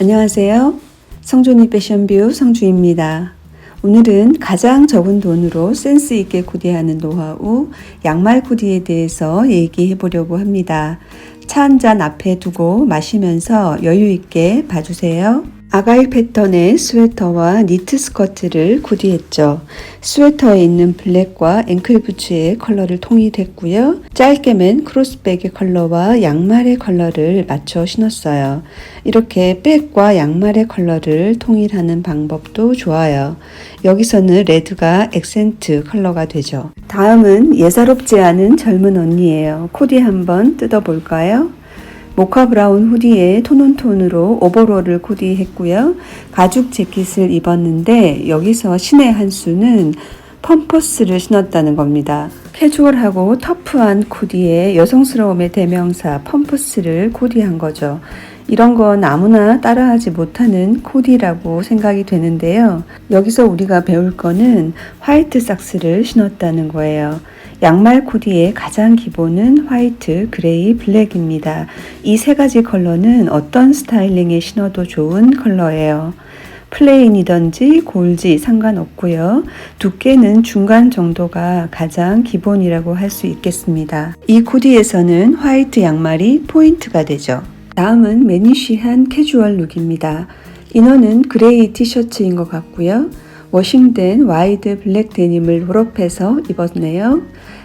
안녕하세요. 성준이 패션뷰 성주입니다. 오늘은 가장 적은 돈으로 센스 있게 코디하는 노하우 양말 코디에 대해서 얘기해 보려고 합니다. 차 한 잔 앞에 두고 마시면서 여유 있게 봐주세요. 아가일 패턴의 스웨터와 니트 스커트를 코디했죠. 스웨터에 있는 블랙과 앵클 부츠의 컬러를 통일했고요. 짧게 맨 크로스백의 컬러와 양말의 컬러를 맞춰 신었어요. 이렇게 백과 양말의 컬러를 통일하는 방법도 좋아요. 여기서는 레드가 액센트 컬러가 되죠. 다음은 예사롭지 않은 젊은 언니예요. 코디 한번 뜯어볼까요? 모카 브라운 후디에 톤온 톤으로 오버롤을 코디했고요. 가죽 재킷을 입었는데 여기서 신의 한 수는 펌퍼스를 신었다는 겁니다. 캐주얼하고 터프한 코디에 여성스러움의 대명사 펌퍼스를 코디한 거죠. 이런 건 아무나 따라하지 못하는 코디라고 생각이 되는데요. 여기서 우리가 배울 거는 화이트 삭스를 신었다는 거예요. 양말 코디의 가장 기본은 화이트, 그레이, 블랙입니다. 이 세 가지 컬러는 어떤 스타일링에 신어도 좋은 컬러예요. 플레인이든지 골지 상관없고요. 두께는 중간 정도가 가장 기본이라고 할 수 있겠습니다. 이 코디에서는 화이트 양말이 포인트가 되죠. 다음은 매니쉬한 캐주얼 룩입니다. 이너는 그레이 티셔츠인 것 같고요. 워싱된 와이드 블랙 데님을 롤업해서 입었네요.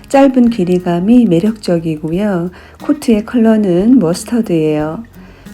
짧은 길이감이 매력적이고요. 코트의 컬러는 머스터드예요.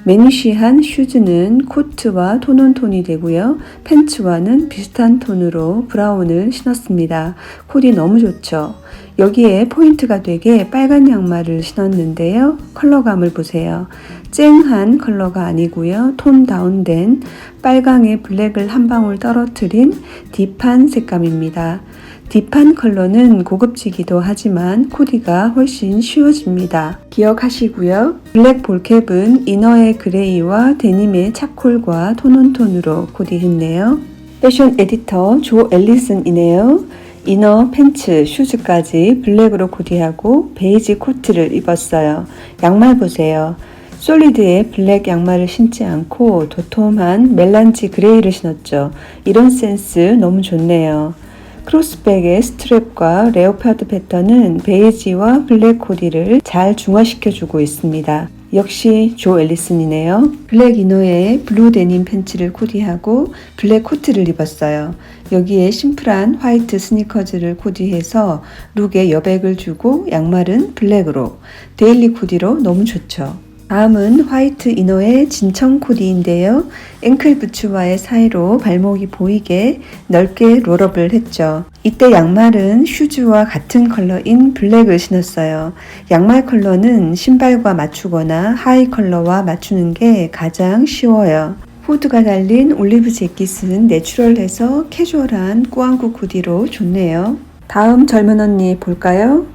매니쉬한 슈즈는 코트와 톤온톤이 되고요. 팬츠와는 비슷한 톤으로 브라운을 신었습니다. 코디 너무 좋죠? 여기에 포인트가 되게 빨간 양말을 신었는데요. 컬러감을 보세요. 쨍한 컬러가 아니고요. 톤 다운된 빨강에 블랙을 한 방울 떨어뜨린 딥한 색감입니다. 딥한 컬러는 고급지기도 하지만 코디가 훨씬 쉬워집니다. 기억하시고요. 블랙 볼캡은 이너의 그레이와 데님의 차콜과 톤온톤으로 코디했네요. 패션 에디터 조 앨리슨이네요. 이너, 팬츠, 슈즈까지 블랙으로 코디하고 베이지 코트를 입었어요. 양말 보세요. 솔리드의 블랙 양말을 신지 않고 도톰한 멜란지 그레이를 신었죠. 이런 센스 너무 좋네요. 크로스백의 스트랩과 레오파드 패턴은 베이지와 블랙 코디를 잘 중화시켜주고 있습니다. 역시 조 앨리슨이네요. 블랙 이너에 블루 데님 팬츠를 코디하고 블랙 코트를 입었어요. 여기에 심플한 화이트 스니커즈를 코디해서 룩에 여백을 주고 양말은 블랙으로 데일리 코디로 너무 좋죠. 다음은 화이트 이너의 진청 코디인데요. 앵클 부츠와의 사이로 발목이 보이게 넓게 롤업을 했죠. 이때 양말은 슈즈와 같은 컬러인 블랙을 신었어요. 양말 컬러는 신발과 맞추거나 하이 컬러와 맞추는 게 가장 쉬워요. 후드가 달린 올리브 재킷은 내추럴해서 캐주얼한 꾸안꾸 코디로 좋네요. 다음 젊은 언니 볼까요?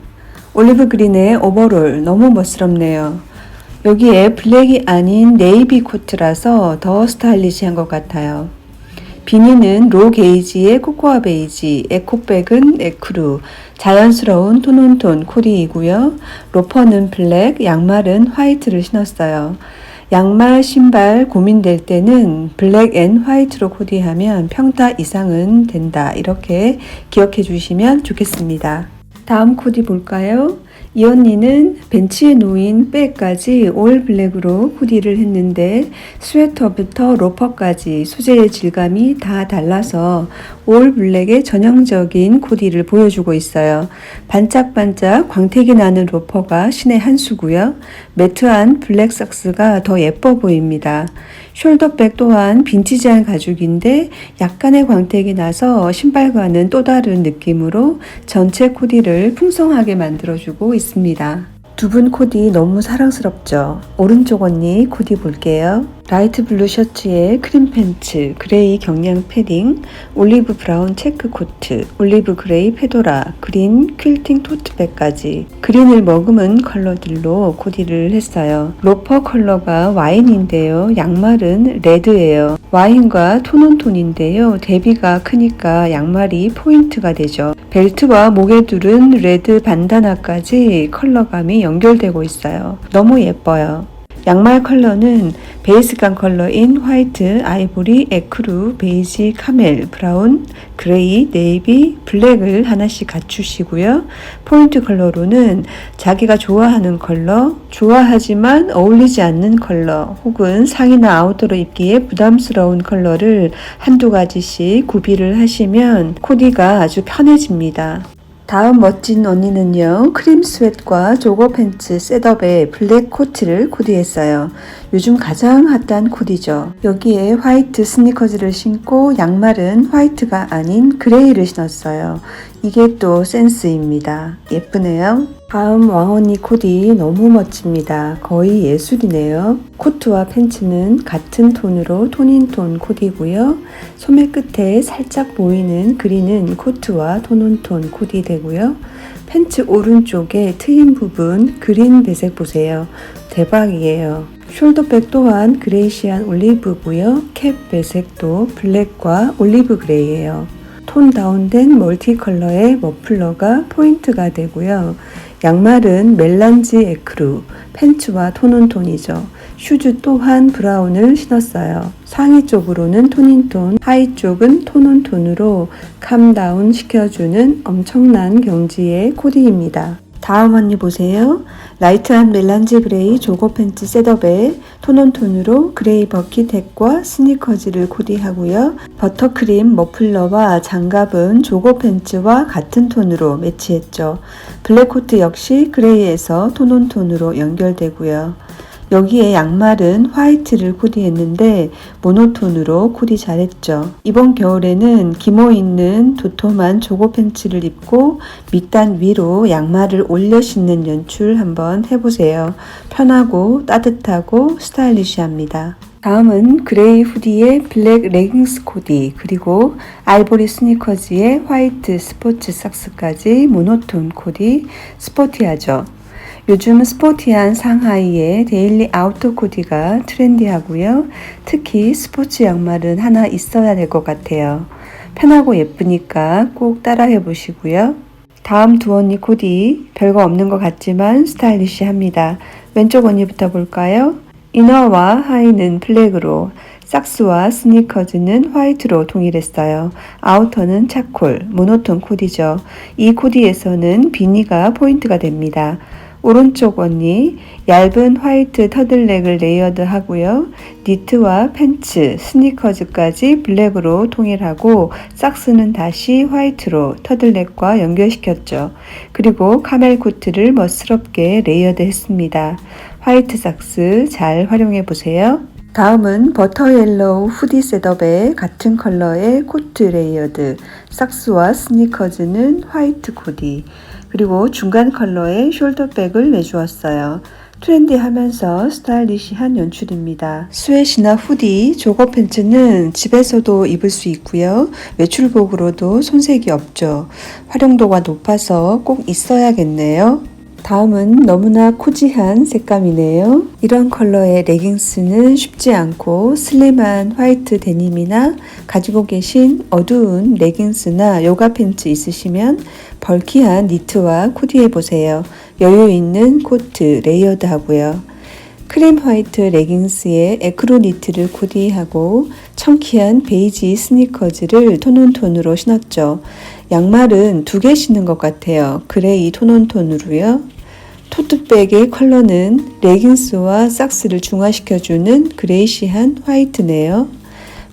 올리브 그린의 오버롤 너무 멋스럽네요. 여기에 블랙이 아닌 네이비 코트라서 더 스타일리시한 것 같아요. 비니는 로 게이지의 코코아 베이지, 에코백은 에크루, 자연스러운 톤온톤 코디이고요. 로퍼는 블랙, 양말은 화이트를 신었어요. 양말, 신발 고민될 때는 블랙 앤 화이트로 코디하면 평타 이상은 된다. 이렇게 기억해 주시면 좋겠습니다. 다음 코디 볼까요? 이 언니는 벤치에 놓인 백까지 올 블랙으로 코디를 했는데 스웨터부터 로퍼까지 소재의 질감이 다 달라서 올 블랙의 전형적인 코디를 보여주고 있어요. 반짝반짝 광택이 나는 로퍼가 신의 한 수고요. 매트한 블랙 삭스가 더 예뻐 보입니다. 숄더백 또한 빈티지한 가죽인데 약간의 광택이 나서 신발과는 또 다른 느낌으로 전체 코디를 풍성하게 만들어주고 있습니다. 두 분 코디 너무 사랑스럽죠? 오른쪽 언니 코디 볼게요. 라이트 블루 셔츠에 크림 팬츠, 그레이 경량 패딩, 올리브 브라운 체크 코트, 올리브 그레이 페도라, 그린 퀼팅 토트백까지 그린을 머금은 컬러들로 코디를 했어요. 로퍼 컬러가 와인인데요. 양말은 레드예요. 와인과 톤온톤인데요. 대비가 크니까 양말이 포인트가 되죠. 벨트와 목에 두른 레드 반다나까지 컬러감이 연결되고 있어요. 너무 예뻐요. 양말 컬러는 베이스감 컬러인 화이트, 아이보리, 에크루, 베이지, 카멜, 브라운, 그레이, 네이비, 블랙을 하나씩 갖추시고요. 포인트 컬러로는 자기가 좋아하는 컬러, 좋아하지만 어울리지 않는 컬러, 혹은 상의나 아우터로 입기에 부담스러운 컬러를 한두 가지씩 구비를 하시면 코디가 아주 편해집니다. 다음 멋진 언니는요, 크림 스웨트과 조거 팬츠 셋업에 블랙 코트를 코디했어요. 요즘 가장 핫한 코디죠. 여기에 화이트 스니커즈를 신고 양말은 화이트가 아닌 그레이를 신었어요. 이게 또 센스입니다. 예쁘네요. 다음 왕언니 코디 너무 멋집니다. 거의 예술이네요. 코트와 팬츠는 같은 톤으로 톤인톤 코디고요. 소매 끝에 살짝 보이는 그린은 코트와 톤온톤 코디 되고요. 팬츠 오른쪽에 트임 부분 그린 배색 보세요. 대박이에요. 숄더백 또한 그레이시한 올리브고요. 캡 배색도 블랙과 올리브 그레이예요. 톤 다운된 멀티 컬러의 머플러가 포인트가 되고요. 양말은 멜란지 에크루, 팬츠와 톤은 톤이죠. 슈즈 또한 브라운을 신었어요. 상의 쪽으로는 톤인 톤, 하의 쪽은 톤은 톤으로 캄다운 시켜주는 엄청난 경지의 코디입니다. 다음 언니 보세요. 라이트한 멜란지 그레이 조거 팬츠 셋업에 톤온 톤으로 그레이 버킷햇과 스니커즈를 코디하고요. 버터크림 머플러와 장갑은 조거 팬츠와 같은 톤으로 매치했죠. 블랙코트 역시 그레이에서 톤온 톤으로 연결되고요. 여기에 양말은 화이트를 코디했는데 모노톤으로 코디 잘했죠. 이번 겨울에는 기모 있는 도톰한 조거 팬츠를 입고 밑단 위로 양말을 올려 신는 연출 한번 해보세요. 편하고 따뜻하고 스타일리시합니다. 다음은 그레이 후디의 블랙 레깅스 코디 그리고 아이보리 스니커즈의 화이트 스포츠 삭스까지 모노톤 코디 스포티하죠. 요즘 스포티한 상하이의 데일리 아우터 코디가 트렌디하고요. 특히 스포츠 양말은 하나 있어야 될 것 같아요. 편하고 예쁘니까 꼭 따라해 보시고요. 다음 두 언니 코디 별거 없는 것 같지만 스타일리시합니다. 왼쪽 언니부터 볼까요? 이너와 하의는 블랙으로 삭스와 스니커즈는 화이트로 동일했어요. 아우터는 차콜, 모노톤 코디죠. 이 코디에서는 비니가 포인트가 됩니다. 오른쪽 언니 얇은 화이트 터들넥을 레이어드 하고요. 니트와 팬츠, 스니커즈까지 블랙으로 통일하고 삭스는 다시 화이트로 터들넥과 연결시켰죠. 그리고 카멜 코트를 멋스럽게 레이어드 했습니다. 화이트 삭스 잘 활용해 보세요. 다음은 버터 옐로우 후디 셋업에 같은 컬러의 코트 레이어드, 삭스와 스니커즈는 화이트 코디, 그리고 중간 컬러의 숄더백을 내주었어요. 트렌디하면서 스타일리시한 연출입니다. 스웨시나 후디, 조거 팬츠는 집에서도 입을 수 있고요. 외출복으로도 손색이 없죠. 활용도가 높아서 꼭 있어야겠네요. 다음은 너무나 코지한 색감이네요. 이런 컬러의 레깅스는 쉽지 않고 슬림한 화이트 데님이나 가지고 계신 어두운 레깅스나 요가 팬츠 있으시면 벌키한 니트와 코디해 보세요. 여유 있는 코트 레이어드 하고요. 크림 화이트 레깅스에 에크로 니트를 코디하고 청키한 베이지 스니커즈를 톤온톤으로 신었죠. 양말은 두 개 신는 것 같아요. 그레이 톤온톤으로요. 토트백의 컬러는 레깅스와 삭스를 중화시켜주는 그레이시한 화이트네요.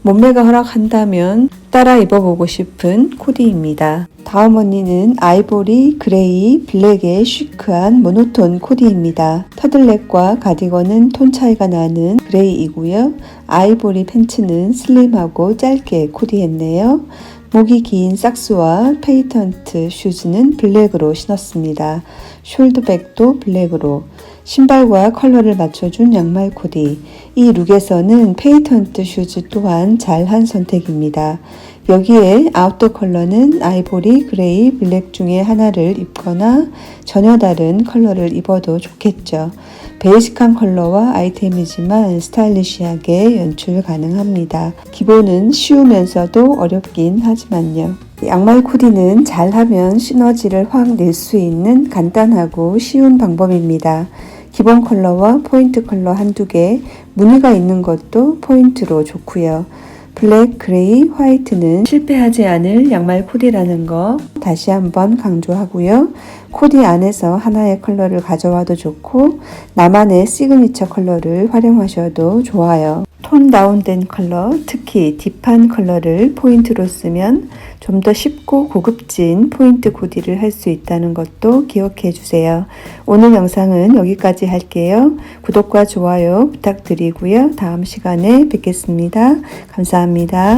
몸매가 허락한다면 따라 입어보고 싶은 코디입니다. 다음 언니는 아이보리, 그레이, 블랙의 시크한 모노톤 코디입니다. 터들넥과 가디건은 톤 차이가 나는 그레이이고요. 아이보리 팬츠는 슬림하고 짧게 코디했네요. 목이 긴 삭스와 페이턴트 슈즈는 블랙으로 신었습니다. 숄더백도 블랙으로 신발과 컬러를 맞춰준 양말 코디. 이 룩에서는 페이턴트 슈즈 또한 잘한 선택입니다. 여기에 아웃도어 컬러는 아이보리, 그레이, 블랙 중에 하나를 입거나 전혀 다른 컬러를 입어도 좋겠죠. 베이직한 컬러와 아이템이지만 스타일리시하게 연출 가능합니다. 기본은 쉬우면서도 어렵긴 하지만요. 양말 코디는 잘하면 시너지를 확 낼 수 있는 간단하고 쉬운 방법입니다. 기본 컬러와 포인트 컬러 한두 개, 무늬가 있는 것도 포인트로 좋고요. 블랙, 그레이, 화이트는 실패하지 않을 양말 코디라는 거 다시 한번 강조하고요. 코디 안에서 하나의 컬러를 가져와도 좋고 나만의 시그니처 컬러를 활용하셔도 좋아요. 톤 다운된 컬러, 특히 딥한 컬러를 포인트로 쓰면 좀 더 쉽고 고급진 포인트 코디를 할 수 있다는 것도 기억해 주세요. 오늘 영상은 여기까지 할게요. 구독과 좋아요 부탁드리고요. 다음 시간에 뵙겠습니다. 감사합니다.